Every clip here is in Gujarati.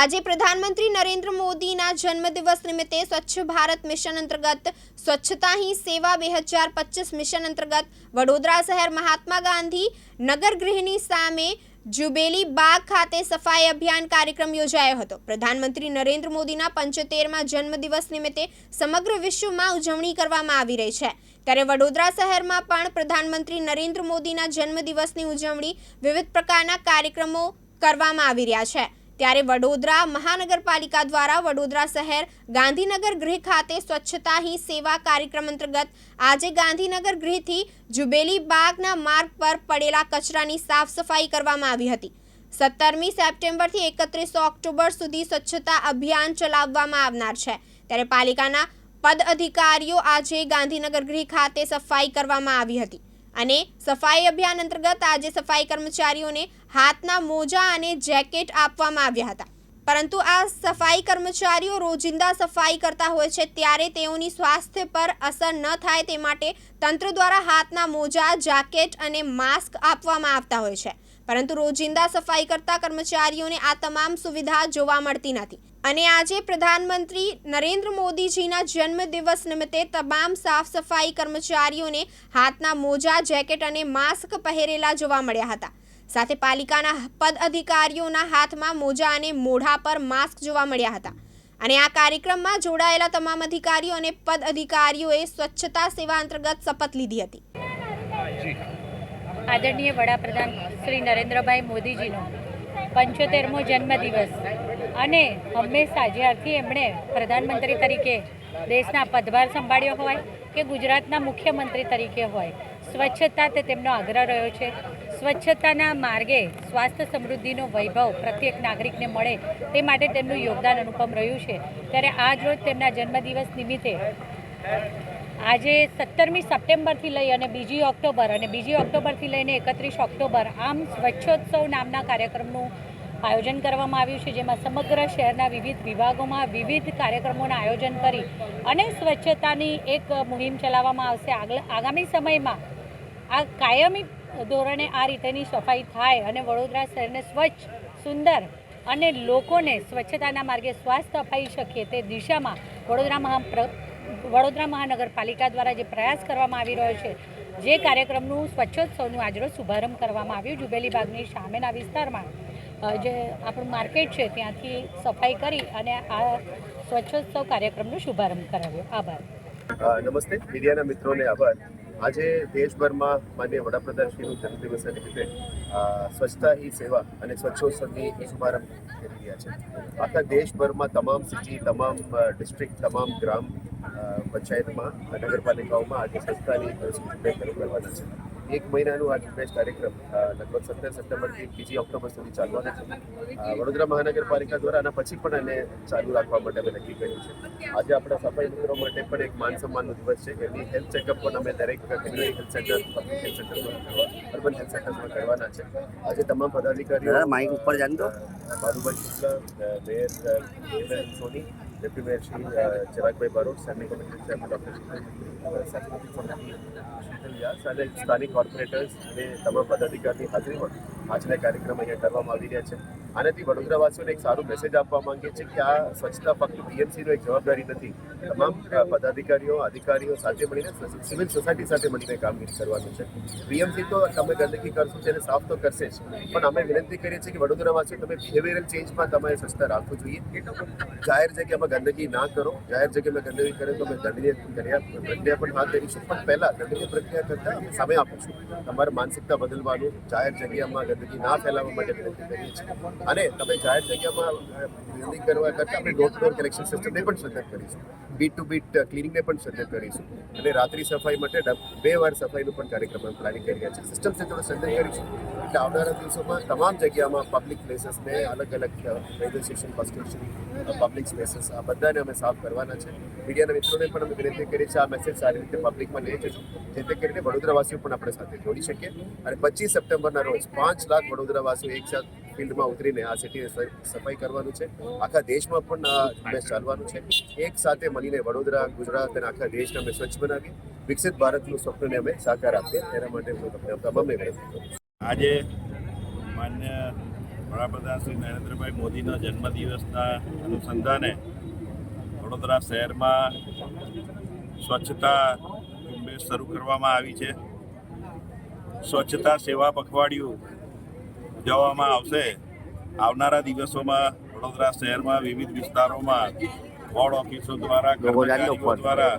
આજે પ્રધાનમંત્રી નરેન્દ્ર મોદીના જન્મદિવસ નિમિત્તે સ્વચ્છ ભારત મિશન અંતર્ગત સ્વચ્છતા હી સેવા બે હજાર પચીસ મિશન અંતર્ગત વડોદરા શહેર મહાત્મા ગાંધી નગર ગૃહની સામે જુબેલી બાગ ખાતે સફાઈ અભિયાન કાર્યક્રમ યોજાયો હતો. પ્રધાનમંત્રી નરેન્દ્ર મોદીના પંચોતેરમાં જન્મદિવસ નિમિત્તે સમગ્ર વિશ્વમાં ઉજવણી કરવામાં આવી રહી છે. ત્યારે વડોદરા શહેરમાં પણ પ્રધાનમંત્રી નરેન્દ્ર મોદીના જન્મદિવસની ઉજવણી વિવિધ પ્રકારના કાર્યક્રમો કરવામાં આવી રહ્યા છે. ત્યારે વડોદરા મહાનગરપાલિકા દ્વારા વડોદરા શહેર ગાંધીનગર ગૃહ ખાતે સ્વચ્છતા હી સેવા કાર્યક્રમ અંતર્ગત આજે ગાંધીનગર ગૃહથી જુબેલી બાગના માર્ગ પર પડેલા કચરાની સાફ સફાઈ કરવામાં આવી હતી. સત્તરમી સપ્ટેમ્બરથી એકત્રીસ ઓક્ટોબર સુધી સ્વચ્છતા અભિયાન ચલાવવામાં આવનાર છે. ત્યારે પાલિકાના પદ અધિકારીઓ આજે ગાંધીનગર ગૃહ ખાતે સફાઈ કરવામાં આવી હતી. અને સફાઈ અભિયાન અંતર્ગત આજે સફાઈ કર્મચારીઓને હાથના મોજા અને જેકેટ આપવામાં આવ્યા હતા. પરંતુ આ સફાઈ કર્મચારીઓ રોજિંદા સફાઈ કરતા હોય છે ત્યારે તેઓની સ્વાસ્થ્ય પર અસર ન થાય તે માટે તંત્ર દ્વારા હાથના મોજા, જેકેટ અને માસ્ક આપવામાં આવતા હોય છે. પરંતુ રોજિંદા સફાઈ કરતા કર્મચારીઓને આ તમામ સુવિધા જોવા મળતી નથી. અને આજે પ્રધાનમંત્રી નરેન્દ્ર મોદીજીના જન્મદિવસ નિમિત્તે તમામ સાફ સફાઈ કર્મચારીઓને હાથના મોજા, જેકેટ અને માસ્ક પહેરેલા જોવા મળ્યા હતા. સાથે પાલિકાના પદ અધિકારીઓના હાથમાં મોજા અને મોઢા પર માસ્ક જોવા મળ્યા હતા. અને આ કાર્યક્રમમાં જોડાયેલા તમામ અધિકારીઓ અને પદ અધિકારીઓએ સ્વચ્છતા સેવા અંતર્ગત શપથ લીધી હતી. આદરણીય વડાપ્રધાન શ્રી નરેન્દ્રભાઈ મોદીજીનો પંચોતેરમો જન્મદિવસ. અને હંમેશા જ્યારથી એમણે પ્રધાનમંત્રી તરીકે દેશના પદભાર સંભાળ્યો હોય કે ગુજરાતના મુખ્યમંત્રી તરીકે હોય. સ્વચ્છતા તે તેમનો આગ્રહ રહ્યો છે. સ્વચ્છતાના માર્ગે સ્વાસ્થ્ય સમૃદ્ધિનો વૈભવ પ્રત્યેક નાગરિકને મળે તે માટે તેમનું યોગદાન અનુપમ રહ્યું છે. ત્યારે આજ રોજ તેમના જન્મદિવસ નિમિત્તે આજે સત્તરમી સપ્ટેમ્બરથી લઈ અને બીજી ઓક્ટોબર અને બીજી ઓક્ટોબરથી લઈને એકત્રીસ ઓક્ટોબર આમ સ્વચ્છોત્સવ નામના કાર્યક્રમનું આયોજન કરવામાં આવ્યું છે, જેમાં સમગ્ર શહેરના વિવિધ વિભાગોમાં વિવિધ કાર્યક્રમોનું આયોજન કરી અને સ્વચ્છતાની એક મુહિમ ચલાવવામાં આવશે. આગામી સમયમાં આ કાયમી ધોરણે આ રીતેની સફાઈ થાય અને વડોદરા શહેરને સ્વચ્છ, સુંદર અને લોકોને સ્વચ્છતાના માર્ગે સ્વાસ્થ્ય અપાઈ શકીએ તે દિશામાં વડોદરા મહા પ્ર- વડોદરા મહાનગરપાલિકા દ્વારા જે પ્રયાસ કરવામાં આવી રહ્યો છે, જે કાર્યક્રમનું સ્વચ્છોત્સવનું આજરોજ શુભારંભ કરવામાં આવ્યું. જુબેલી બાગની સામેના વિસ્તારમાં જે આપણું માર્કેટ છે, ત્યાંથી સફાઈ કરી અને આ સ્વચ્છોત્સવ કાર્યક્રમનો શુભારંભ કરાવ્યો. આભાર. નમસ્તે. મીડિયાના મિત્રોને આભાર. આજે દેશભરમાં માન્ય વડાપ્રધાન શ્રીનું જન્મદિવસ નિમિત્તે સ્વચ્છતા હી સેવા અને સ્વચ્છોત્સવની શુભારંભ કરી રહ્યા છે. આખા દેશભરમાં તમામ સિટી તમામ ડિસ્ટ્રિક્ટ તમામ ગ્રામ પંચાયતમાં નગરપાલિકાઓમાં આજે સંસ્થાની શરૂ કરવાના છે. એક મહિનાનું આ ઝુંબેશ કાર્યક્રમ લગભગ સત્તર સપ્ટેમ્બરથી બીજી ઓક્ટોબર સુધી ચાલવાનો છે. વડોદરા મહાનગરપાલિકા દ્વારા આના પછી પણ એને ચાલુ રાખવા માટે અમે નક્કી કર્યું છે. આજે આપણા સફાઈ મિત્રો માટે પણ એક માન સન્માનનો દિવસ છે. એની હેલ્થ ચેકઅપ પણ અમે દરેક community health centre public health સેન્ટરમાં અર્બન હેલ્થ સેન્ટરમાં કરવાના છે. આજે તમામ પદાધિકારીઓ માઇક ઉપર જાણતો Babubhai Shukla mayor Soni deputy mayor Shri Chiragbhai Barot standing committee chairman doctor સ્થાનિક કોર્પોરેટર્સ અને તમામ પદાધિકારીની હાજરીમાં આજના કાર્યક્રમ અહીંયા કરવામાં આવી રહ્યા છે. આનાથી વડોદરાવાસીઓને એક સારું મેસેજ આપવા માંગીએ છીએ કે આ સ્વચ્છતા ફક્ત બીએમસીનો એક જવાબદારી નથી. તમામ પદાધિકારીઓ, અધિકારીઓ સાથે મળીને સિવિલ સોસાયટી સાથે મળીને કામગીરી કરવાનું છે. બીએમસી તો તમે ગંદકી કરશો તેને સાફ તો કરશે જ. પણ અમે વિનંતી કરીએ છીએ કે વડોદરાવાસીઓ તમે બિહેવિયરલ ચેન્જમાં તમારે સ્વચ્છતા રાખવું જોઈએ. જાહેર જગ્યામાં ગંદકી ના કરો. જાહેર જગ્યામાં ગંદકી કરે તો અમે દંડનીય પ્રક્રિયા પ્રક્રિયા પણ હાથ ધરીશું. પણ પહેલાં દંડનીય પ્રક્રિયા કરતાં સમય આપીશું. તમારે માનસિકતા બદલવાનું, જાહેર જગ્યામાં ગંદકી ના ફેલાવવા માટે પ્રયત્ન કરીએ છીએ. અને તમે જાહેર જગ્યામાં બિલ્ડિંગ કરવા કરતાં આપણે ડોર ટુ ડોર કલેક્શન સિસ્ટમને પણ સજ્જત કરીશું. બીટ ટુ બીટ ક્લિનિંગને પણ સજ્જત કરીશું. અને રાત્રિ સફાઈ માટે બે વાર સફાઈનું પણ કાર્યક્રમ પ્લાનિંગ કરી રહ્યા છે સિસ્ટમ થોડું સજ્જત કરીશું એટલે આવનારા દિવસોમાં તમામ જગ્યામાં પબ્લિક પ્લેસીસને અલગ અલગ railway station bus station public spaces આ બધાને અમે સાફ કરવાના છે. મીડિયાના મિત્રોને પણ અમે વિનંતી કરીએ છીએ, આ મેસેજ સારી રીતે પબ્લિકમાં લઈ જશું જેથી કરીને વડોદરાવાસીઓ પણ આપણે સાથે જોડી શકીએ અને પચીસ સપ્ટેમ્બરના રોજ પાંચ લાખ વડોદરાવાસીઓ એકસાથ ફિલ્ડમાં ઉતરીને આ સિટીને સફાઈ કરવાનું છે. આખા દેશમાં પણ આ ઝુંબેશ ચાલવાનું છે. એક સાથે મળીને વડોદરા, ગુજરાત અને આખા દેશને અમે સ્વચ્છ બનાવીએ. વિકસિત ભારતનું સ્વપ્નને અમે સાકાર આપીએ. તેના માટે હું તમને તમામને આજે માન્ય વડાપ્રધાન શ્રી નરેન્દ્રભાઈ મોદીના જન્મદિવસના અનુસંધાને વડોદરા શહેરમાં સ્વચ્છતા ઝુંબેશ શરૂ કરવામાં આવી છે. સ્વચ્છતા સેવા પખવાડિયું ઉજવવામાં આવશે. આવનારા દિવસોમાં વડોદરા શહેરમાં વિવિધ વિસ્તારોમાં વોર્ડ ઓફિસો દ્વારા કર્મચારીઓ દ્વારા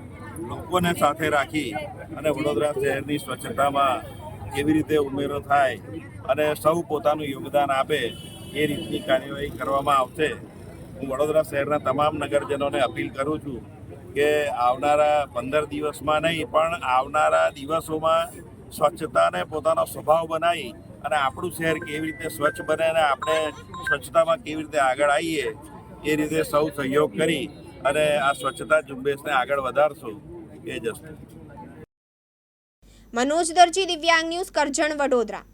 લોકોને સાથે રાખી અને વડોદરા શહેરની સ્વચ્છતામાં કેવી રીતે ઉમેરો થાય અને સૌ પોતાનું યોગદાન આપે એ રીતની કાર્યવાહી કરવામાં આવશે. હું વડોદરા શહેરના તમામ નગરજનોને અપીલ કરું છું કે આવનારા પંદર દિવસમાં નહીં પણ આવનારા દિવસોમાં સ્વચ્છતાને પોતાનો સ્વભાવ બનાવી અને આપણું શહેર કેવી રીતે સ્વચ્છ બને અને આપણે સ્વચ્છતામાં કેવી રીતે આગળ આવીએ, એ રીતે સૌ સહયોગ કરી અને આ સ્વચ્છતા ઝુંબેશને આગળ વધારશું. એ જ મનોજ દરજી, દિવ્યાંગ ન્યૂઝ કરજણ, વડોદરા.